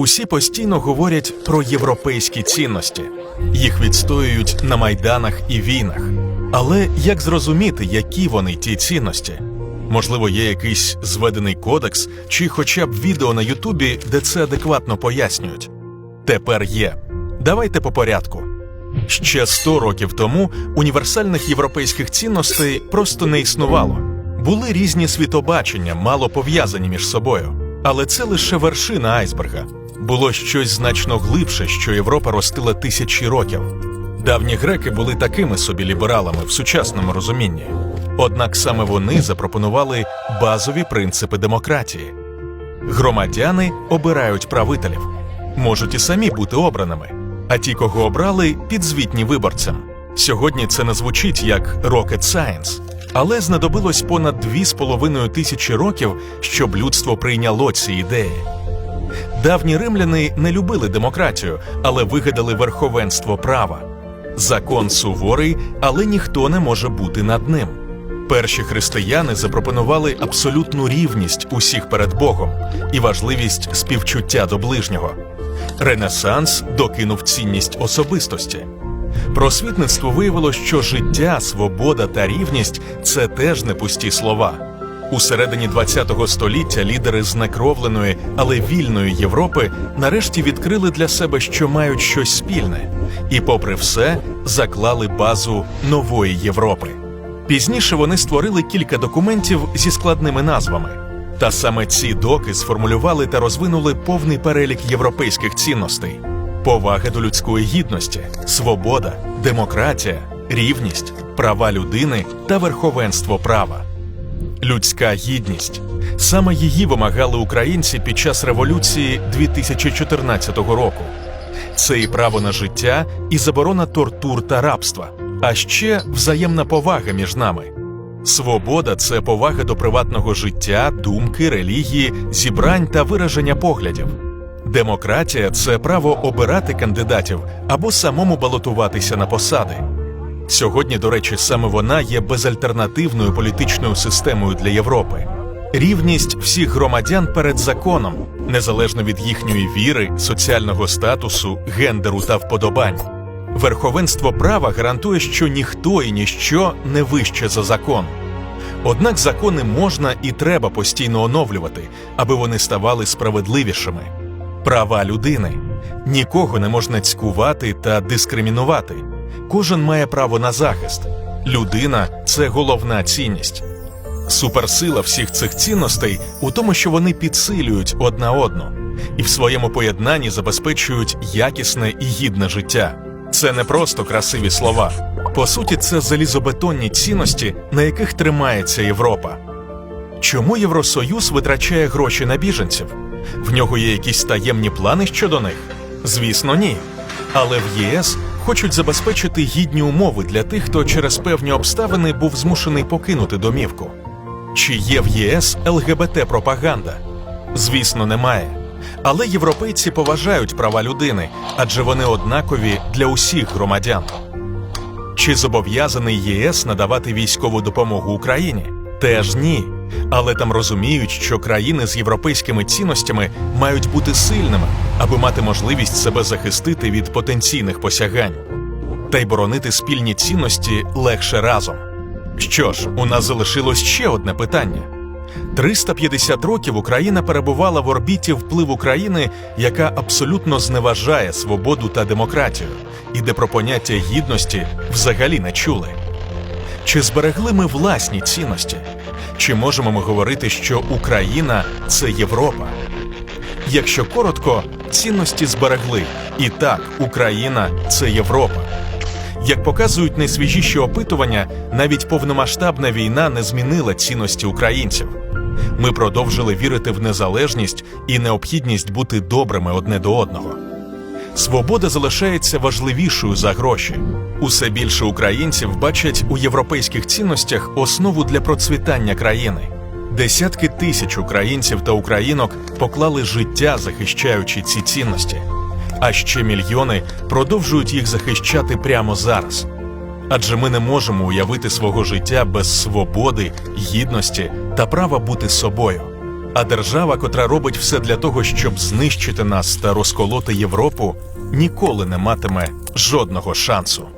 Усі постійно говорять про європейські цінності, їх відстоюють на майданах і війнах. Але як зрозуміти, які вони ті цінності? Можливо, є якийсь зведений кодекс чи хоча б відео на Ютубі, де це адекватно пояснюють. Тепер є. Давайте по порядку. Ще 100 років тому універсальних європейських цінностей просто не існувало. Були різні світобачення, мало пов'язані між собою. Але це лише вершина айсберга. Було щось значно глибше, що Європа ростила тисячі років. Давні греки були такими собі лібералами в сучасному розумінні. Однак саме вони запропонували базові принципи демократії. Громадяни обирають правителів, можуть і самі бути обраними, а ті, кого обрали, підзвітні виборцям. Сьогодні це не звучить як rocket science, але знадобилось понад 2,5 тисячі років, щоб людство прийняло ці ідеї. Давні римляни не любили демократію, але вигадали верховенство права. Закон суворий, але ніхто не може бути над ним. Перші християни запропонували абсолютну рівність усіх перед Богом і важливість співчуття до ближнього. Ренесанс докинув цінність особистості. Просвітництво виявило, що життя, свобода та рівність це теж не пусті слова. У середині ХХ століття лідери знекровленої, але вільної Європи нарешті відкрили для себе, що мають щось спільне, і, попри все, заклали базу нової Європи. Пізніше вони створили кілька документів зі складними назвами. Та саме ці доки сформулювали та розвинули повний перелік європейських цінностей: повага до людської гідності, свобода, демократія, рівність, права людини та верховенство права. Людська гідність саме її вимагали українці під час революції 2014 року. Це і право на життя, і заборона тортур та рабства, а ще взаємна повага між нами. Свобода це повага до приватного життя, думки, релігії, зібрань та вираження поглядів. Демократія це право обирати кандидатів або самому балотуватися на посади. Сьогодні, до речі, саме вона є безальтернативною політичною системою для Європи. Рівність всіх громадян перед законом, незалежно від їхньої віри, соціального статусу, гендеру та вподобань. Верховенство права гарантує, що ніхто і ніщо не вище за закон. Однак закони можна і треба постійно оновлювати, аби вони ставали справедливішими. Права людини нікого не можна цькувати та дискримінувати. Кожен має право на захист. Людина це головна цінність. Суперсила всіх цих цінностей у тому, що вони підсилюють одна одну і в своєму поєднанні забезпечують якісне і гідне життя. Це не просто красиві слова. По суті, це залізобетонні цінності, на яких тримається Європа. Чому Євросоюз витрачає гроші на біженців? В нього є якісь таємні плани щодо них? Звісно, ні. Але в ЄС хочуть забезпечити гідні умови для тих, хто через певні обставини був змушений покинути домівку. Чи є в ЄС ЛГБТ пропаганда? Звісно, немає. Але європейці поважають права людини, адже вони однакові для усіх громадян. Чи зобов'язаний ЄС надавати військову допомогу Україні? Теж ні. Але там розуміють, що країни з європейськими цінностями мають бути сильними, аби мати можливість себе захистити від потенційних посягань. Та й боронити спільні цінності легше разом. Що ж, у нас залишилось ще одне питання. 350 років Україна перебувала в орбіті впливу країни, яка абсолютно зневажає свободу та демократію, і де про поняття гідності взагалі не чули. Чи зберегли ми власні цінності? Чи можемо ми говорити, що Україна це Європа? Якщо коротко, цінності зберегли. І так, Україна це Європа. Як показують найсвіжіші опитування, навіть повномасштабна війна не змінила цінності українців. Ми продовжили вірити в незалежність і необхідність бути добрими одне до одного. Свобода залишається важливішою за гроші. Усе більше українців бачать у європейських цінностях основу для процвітання країни. Десятки тисяч українців та українок поклали життя, захищаючи ці цінності, а ще мільйони продовжують їх захищати прямо зараз. Адже ми не можемо уявити свого життя без свободи, гідності та права бути собою. А держава, котра робить все для того, щоб знищити нас та розколоти Європу, ніколи не матиме жодного шансу.